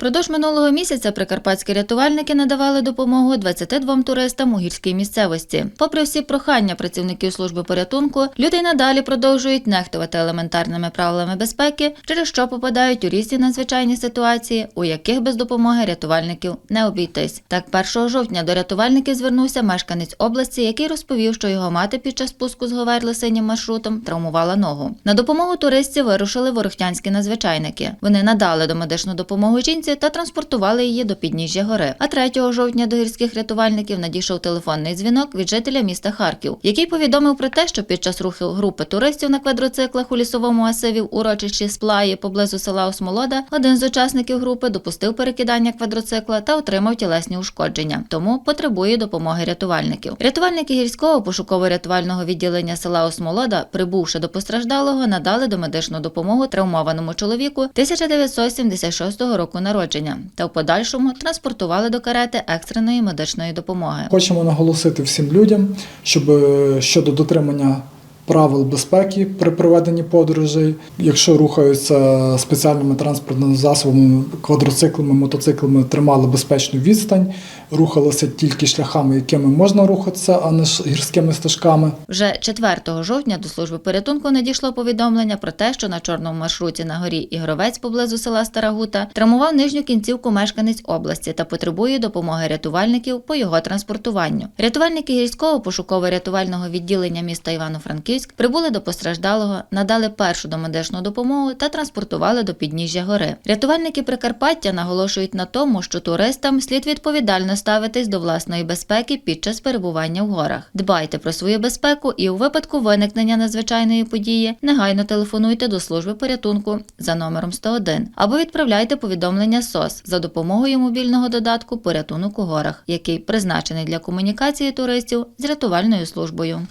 Продовж минулого місяця прикарпатські рятувальники надавали допомогу 22 туристам у гірській місцевості. Попри всі прохання працівників служби порятунку, люди надалі продовжують нехтувати елементарними правилами безпеки, через що попадають у різні надзвичайні ситуації, у яких без допомоги рятувальників не обійтись. Так, 1 жовтня до рятувальників звернувся мешканець області, який розповів, що його мати під час спуску з Говерли синім маршрутом травмувала ногу. На допомогу туристів вирушили ворохтянські надзвичайники. Вони надали домедичну допомогу жінці та транспортували її до підніжжя гори. А 3 жовтня до гірських рятувальників надійшов телефонний дзвінок від жителя міста Харків, який повідомив про те, що під час руху групи туристів на квадроциклах у лісовому масиві в урочищі Сплаї поблизу села Осмолода один з учасників групи допустив перекидання квадроцикла та отримав тілесні ушкодження, тому потребує допомоги рятувальників. Рятувальники гірського пошуково-рятувального відділення села Осмолода, прибувши до постраждалого, надали домедичну допомогу травмованому чоловіку 1976 року народження та в подальшому транспортували до карети екстреної медичної допомоги. Хочемо наголосити всім людям, щоб е, щодо дотримання правил безпеки при проведенні подорожей, якщо рухаються спеціальними транспортними засобами, квадроциклами, мотоциклами, тримали безпечну відстань, рухалися тільки шляхами, якими можна рухатися, а не гірськими стежками. Вже 4 жовтня до служби порятунку надійшло повідомлення про те, що на чорному маршруті на горі Ігровець поблизу села Старагута травмував нижню кінцівку мешканець області та потребує допомоги рятувальників по його транспортуванню. Рятувальники гірського пошуково-рятувального відділення міста Івано-Франківськ прибули до постраждалого, надали першу домедичну допомогу та транспортували до підніжжя гори. Рятувальники Прикарпаття наголошують на тому, що туристам слід відповідально ставитись до власної безпеки під час перебування в горах. Дбайте про свою безпеку і у випадку виникнення надзвичайної події негайно телефонуйте до служби порятунку за номером 101 або відправляйте повідомлення СОС за допомогою мобільного додатку Порятунок у горах, який призначений для комунікації туристів з рятувальною службою.